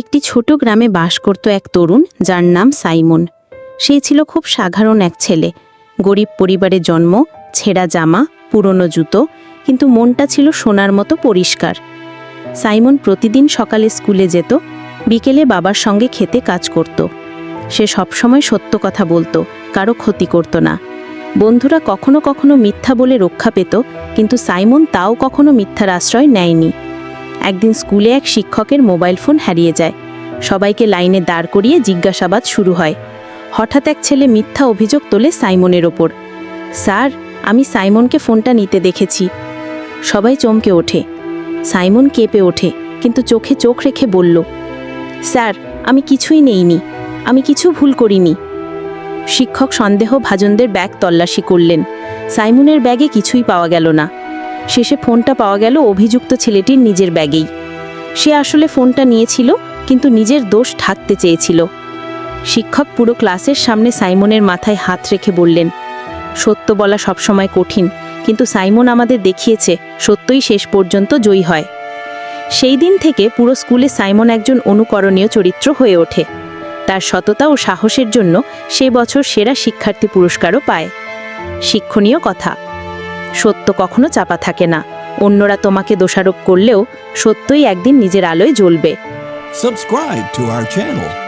একটি ছোট গ্রামে বাস করত এক তরুণ, যার নাম সাইমন। সে ছিল খুব সাধারণ এক ছেলে। গরিব পরিবারে জন্ম, ছেঁড়া জামা, পুরনো জুতো, কিন্তু মনটা ছিল সোনার মতো পরিষ্কার। সাইমন প্রতিদিন সকালে স্কুলে যেত, বিকেলে বাবার সঙ্গে খেতে কাজ করত। সে সবসময় সত্য কথা বলতো, কারও ক্ষতি করত না। বন্ধুরা কখনো কখনো মিথ্যা বলে রক্ষা পেত, কিন্তু সাইমন তাও কখনো মিথ্যার আশ্রয় নেয়নি। একদিন স্কুলে এক শিক্ষকের মোবাইল ফোন হারিয়ে যায়। সবাইকে লাইনে দাঁড় করিয়ে জিজ্ঞাসাবাদ শুরু হয়। হঠাৎ এক ছেলে মিথ্যা অভিযোগ তোলে সাইমনের ওপর। স্যার, আমি সাইমনকে ফোনটা নিতে দেখেছি। সবাই চমকে ওঠে। সাইমন কেঁপে ওঠে, কিন্তু চোখে চোখ রেখে বলল, স্যার, আমি কিছুই নেইনি। আমি কিছু ভুল করিনি। শিক্ষক সন্দেহ ভাজনদের ব্যাগ তল্লাশি করলেন। সাইমনের ব্যাগে কিছুই পাওয়া গেল না। শেষে ফোনটা পাওয়া গেল অভিযুক্ত ছেলেটির নিজের ব্যাগেই। সে আসলে ফোনটা নিয়েছিল, কিন্তু নিজের দোষ ঢাকতে চেয়েছিল। শিক্ষক পুরো ক্লাসের সামনে সাইমনের মাথায় হাত রেখে বললেন, সত্য বলা সবসময় কঠিন, কিন্তু সাইমন আমাদের দেখিয়েছে, সত্যই শেষ পর্যন্ত জয়ী হয়। সেই দিন থেকে পুরো স্কুলে সাইমন একজন অনুকরণীয় চরিত্র হয়ে ওঠে। তার সততা ও সাহসের জন্য সে বছর সেরা শিক্ষার্থী পুরস্কারও পায়। শিক্ষণীয় কথা সত্য কখনো চাপা থাকে না। অন্যরা তোমাকে দোষারোপ করলেও সত্যই একদিন নিজের আলোয় জ্বলবে। Subscribe to our channel.